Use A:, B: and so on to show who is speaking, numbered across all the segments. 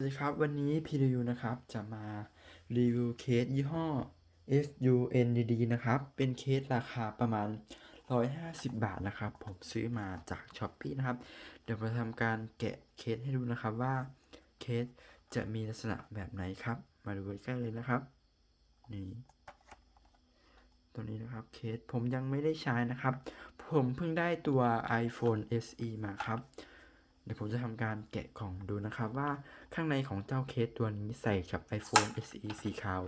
A: สวัสดีครับ วันนี้พีรีวิวนะครับ จะมารีวิวเคสยี่ห้อ SUNDD นะครับ เป็นเคสราคาประมาณ 150 บาทนะครับ ผมซื้อมาจาก s h อ p e e นะครับ เดี๋ยวมาทำการแกะเคสให้ดูนะครับว่าเคสจะมีลักษณะแบบไหนครับ มาดูใกล้ๆเลยนะครับ นี่ตัวนี้นะครับเคสผมยังไม่ได้ใช้นะครับ ผมเพิ่งได้ตัว iPhone SE มาครับ เดี๋ยวผมจะทำการแกะกล่องดูนะครับว่าข้างในของเจ้าเคสตัวนี้ใส่กับ iPhone SE สีขาว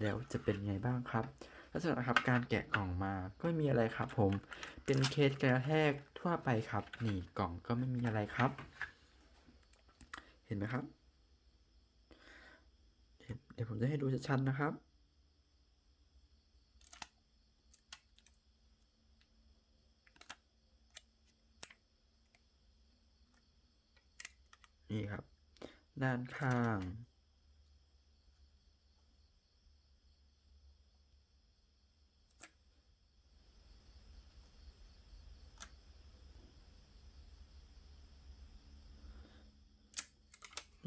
A: แล้วจะเป็นไงบ้างครับลักษณะครับการแกะกล่องมาก็ไม่มีอะไรครับผมเป็นเคสกระแทกทั่วไปครับ นี่กล่องก็ไม่มีอะไรครับ เห็นไหมครับ เดี๋ยวผมจะให้ดูชัดๆนะครับ นี่ครับ ด้านข้าง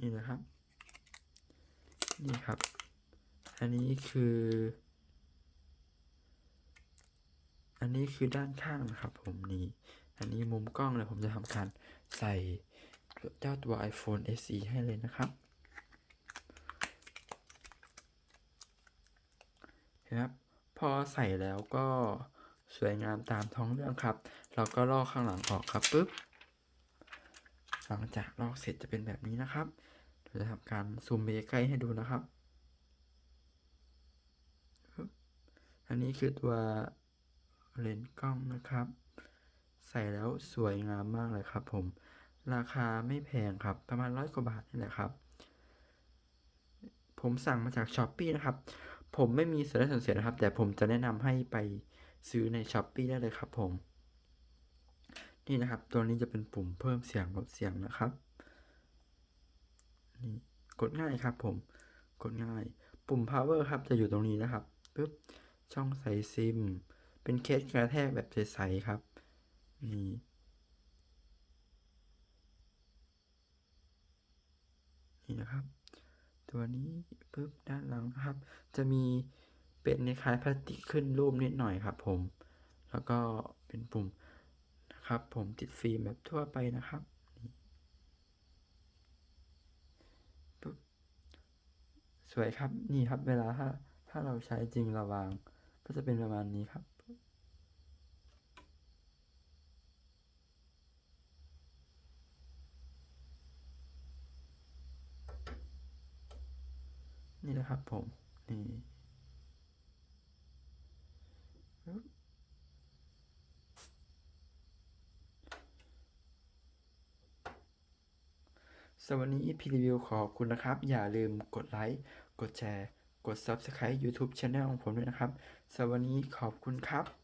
A: นี่นะครับ นี่ครับ อันนี้คือ อันนี้คือด้านข้างนะครับผมนี่ อันนี้มุมกล้องเลยผมจะทำการใส่ เจ้าตัว iPhone SE ให้เลยนะครับเห็นะครับพอใส่แล้วก็สวยงามตามท้องเรื่องครับ เราก็ลอกข้างหลังออกครับปุ๊บ หลังจากลอกเสร็จจะเป็นแบบนี้นะครับเราจะทำการซูมไปใกล้ให้ดูนะครับ อันนี้คือตัวเลนส์กล้องนะครับ ใส่แล้วสวยงามมากเลยครับผม ราคาไม่แพงครับ ประมาณร้อยกว่าบาทนี่แหละครับ ผมสั่งมาจากช้อปปีนะครับ ผมไม่มีส่วนได้ส่วนเสียนะครับ แต่ผมจะแนะนำให้ไปซื้อในช้อปปีได้เลยครับผม นี่นะครับ ตัวนี้จะเป็นปุ่มเพิ่มเสียงลดเสียงนะครับนี่กดง่ายครับ ผม กดง่าย ปุ่ม power ครับ จะอยู่ตรงนี้นะครับปึ๊บ ช่องใส่ซิม เป็นเคสกระแทกแบบใสๆครับ นี่ นี่นะครับ ตัวนี้ปึ๊บด้านหลังนะครับ จะมีเป็นในคล้ายพลาสติกขึ้นรูปนิดหน่อยครับ ผม แล้วก็เป็นปุ่มนะครับ ผมติดฟิล์มแบบทั่วไปนะครับปึ๊บสวยครับนี่ครับเวลาถ้าถ้าเราใช้จริงระวาง ก็จะเป็นประมาณนี้ครับ นี่นะครับผม นี่สวันนี้พีรีวิวขอบคุณนะครับ อย่าลืมกดไลค์ กดแชร์ กด Subscribe YouTube Channel ของผมด้วยนะครับ สวันนี้ขอบคุณครับ